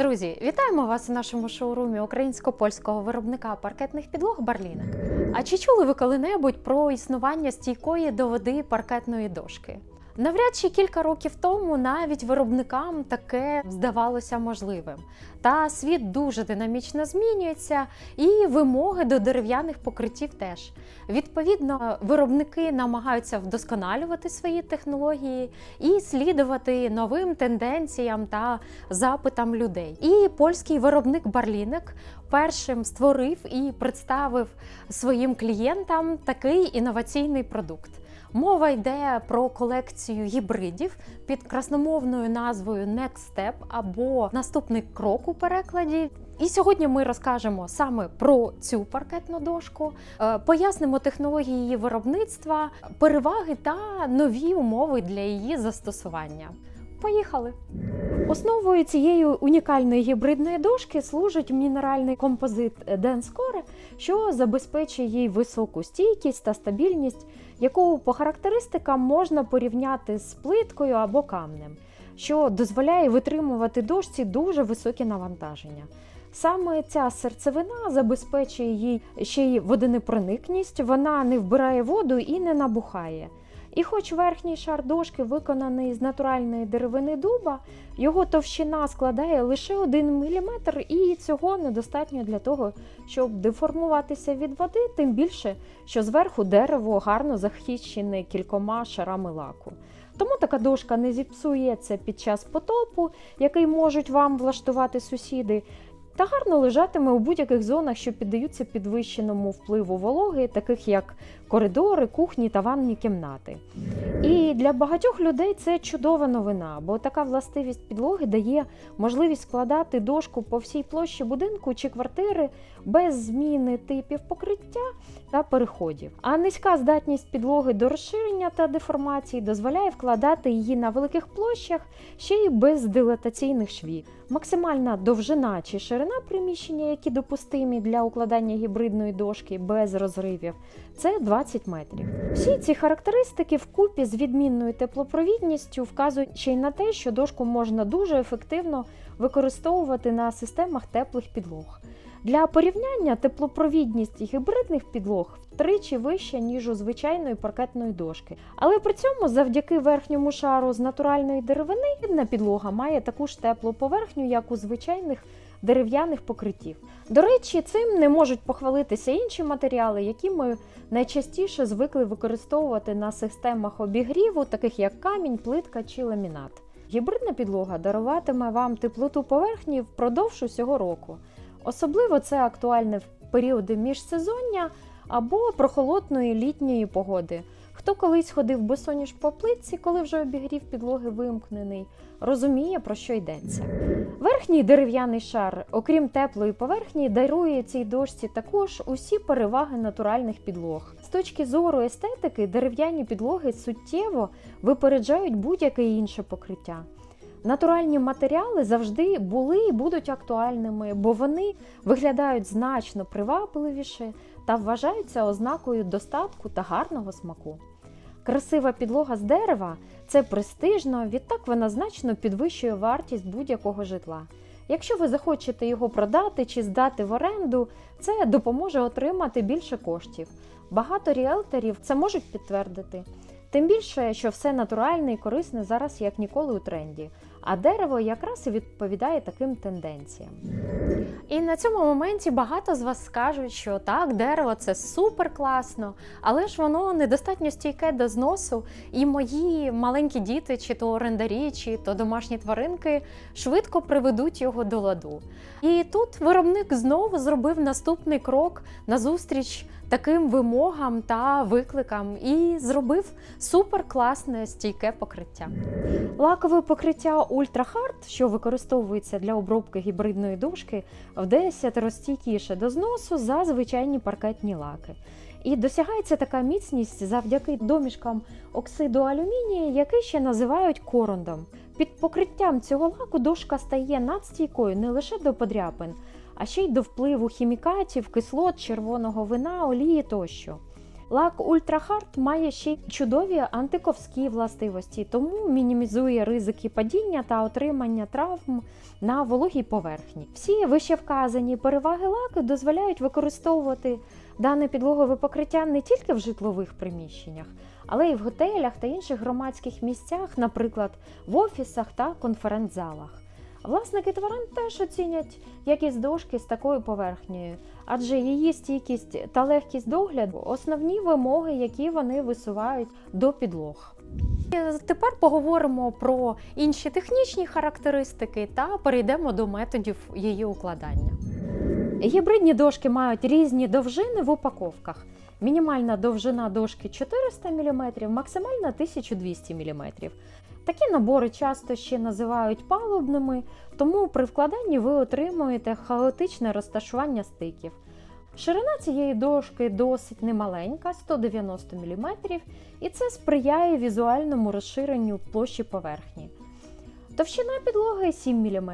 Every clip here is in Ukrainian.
Друзі, вітаємо вас у нашому шоурумі українсько-польського виробника паркетних підлог Барлінок. А чи чули ви коли-небудь про існування стійкої до води паркетної дошки? Навряд чи кілька років тому навіть виробникам таке здавалося можливим. Та світ дуже динамічно змінюється, і вимоги до дерев'яних покриттів теж. Відповідно, виробники намагаються вдосконалювати свої технології і слідувати новим тенденціям та запитам людей. І польський виробник Барлінек першим створив і представив своїм клієнтам такий інноваційний продукт. Мова йде про колекцію гібридів під красномовною назвою Next Step або наступний крок у перекладі. І сьогодні ми розкажемо саме про цю паркетну дошку, е, пояснимо технології її виробництва, переваги та нові умови для її застосування. Поїхали! Основою цієї унікальної гібридної дошки служить мінеральний композит Денскоре, що забезпечує їй високу стійкість та стабільність, яку по характеристикам можна порівняти з плиткою або камнем, що дозволяє витримувати дошці дуже високі навантаження. Саме ця серцевина забезпечує їй ще й водонепроникність, вона не вбирає воду і не набухає. І хоч верхній шар дошки виконаний з натуральної деревини дуба, його товщина складає лише 1 мм, і цього недостатньо для того, щоб деформуватися від води, тим більше, що зверху дерево гарно захищене кількома шарами лаку. Тому така дошка не зіпсується під час потопу, який можуть вам влаштувати сусіди, та гарно лежатиме у будь-яких зонах, що піддаються підвищеному впливу вологи, таких як коридори, кухні та ванні кімнати. І для багатьох людей це чудова новина, бо така властивість підлоги дає можливість складати дошку по всій площі будинку чи квартири без зміни типів покриття та переходів. А низька здатність підлоги до розширення та деформації дозволяє вкладати її на великих площах ще й без дилатаційних швів. Максимальна довжина чи ширина приміщення, які допустимі для укладання гібридної дошки без розривів, це 20 метрів. Всі ці характеристики вкупі з відмінною теплопровідністю вказують ще й на те, що дошку можна дуже ефективно використовувати на системах теплих підлог. Для порівняння теплопровідність гібридних підлог втричі вища, ніж у звичайної паркетної дошки. Але при цьому, завдяки верхньому шару з натуральної деревини, гібридна підлога має таку ж теплу поверхню, як у звичайних дерев'яних покриттів. До речі, цим не можуть похвалитися інші матеріали, які ми найчастіше звикли використовувати на системах обігріву, таких як камінь, плитка чи ламінат. Гібридна підлога даруватиме вам теплоту поверхні впродовж усього року. Особливо це актуальне в періоди міжсезоння або прохолодної літньої погоди. Хто колись ходив босоніж по плитці, коли вже обігрів підлоги вимкнений, розуміє, про що йдеться. Верхній дерев'яний шар, окрім теплої поверхні, дарує цій дошці також усі переваги натуральних підлог. З точки зору естетики, дерев'яні підлоги суттєво випереджають будь-яке інше покриття. Натуральні матеріали завжди були і будуть актуальними, бо вони виглядають значно привабливіше та вважаються ознакою достатку та гарного смаку. Красива підлога з дерева це престижно, відтак вона значно підвищує вартість будь-якого житла. Якщо ви захочете його продати чи здати в оренду, це допоможе отримати більше коштів. Багато ріелторів це можуть підтвердити. Тим більше, що все натуральне і корисне зараз як ніколи у тренді, а дерево якраз і відповідає таким тенденціям. І на цьому моменті багато з вас скажуть, що так, дерево це супер класно, але ж воно недостатньо стійке до зносу, і мої маленькі діти, чи то орендарі, чи то домашні тваринки швидко приведуть його до ладу. І тут виробник знову зробив наступний крок назустріч таким вимогам та викликам і зробив супер класне стійке покриття. Лакове покриття Ultra Hard, що використовується для обробки гібридної дошки, в 10 розстійкіше до зносу за звичайні паркетні лаки. І досягається така міцність завдяки домішкам оксиду алюмінія, який ще називають корондом. Під покриттям цього лаку дошка стає надстійкою не лише до подряпин, а ще й до впливу хімікатів, кислот, червоного вина, олії тощо. Лак Ultra Hard має ще й чудові антиковські властивості, тому мінімізує ризики падіння та отримання травм на вологій поверхні. Всі вище вказані переваги лаку дозволяють використовувати дане підлогове покриття не тільки в житлових приміщеннях, але й в готелях та інших громадських місцях, наприклад, в офісах та конференц-залах. Власники тварин теж оцінять якість дошки з такою поверхнею, адже її стійкість та легкість догляду основні вимоги, які вони висувають до підлог. Тепер поговоримо про інші технічні характеристики та перейдемо до методів її укладання. Гібридні дошки мають різні довжини в упаковках. Мінімальна довжина дошки 400 мм, максимальна 1200 мм. Такі набори часто ще називають палубними, тому при вкладанні ви отримуєте хаотичне розташування стиків. Ширина цієї дошки досить немаленька 190 мм, і це сприяє візуальному розширенню площі поверхні. Товщина підлоги 7 мм.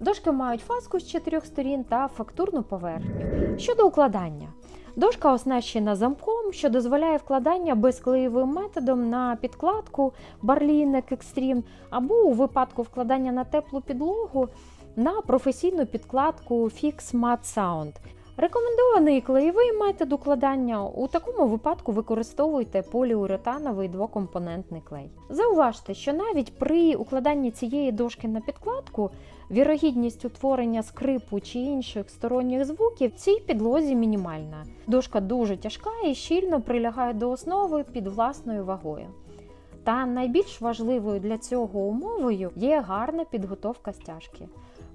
Дошки мають фаску з чотирьох сторін та фактурну поверхню. Щодо укладання, дошка оснащена замком, що дозволяє вкладання безклеєвим методом на підкладку Барлінек Екстрім, або у випадку вкладання на теплу підлогу на професійну підкладку Fix Mat Sound. Рекомендований клеєвий метод укладання. У такому випадку використовуйте поліуретановий двокомпонентний клей. Зауважте, що навіть при укладанні цієї дошки на підкладку вірогідність утворення скрипу чи інших сторонніх звуків в цій підлозі мінімальна. Дошка дуже тяжка і щільно прилягає до основи під власною вагою. Та найбільш важливою для цього умовою є гарна підготовка стяжки.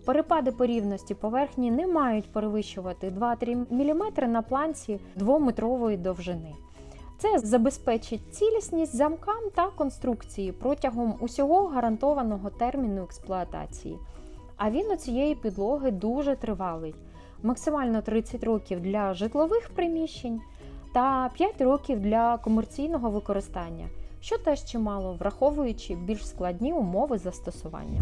Перепади по рівності поверхні не мають перевищувати 2-3 мм на планці 2-метрової довжини. Це забезпечить цілісність замкам та конструкції протягом усього гарантованого терміну експлуатації. А він у цієї підлоги дуже тривалий, максимально 30 років для житлових приміщень та 5 років для комерційного використання, що теж чимало, враховуючи більш складні умови застосування.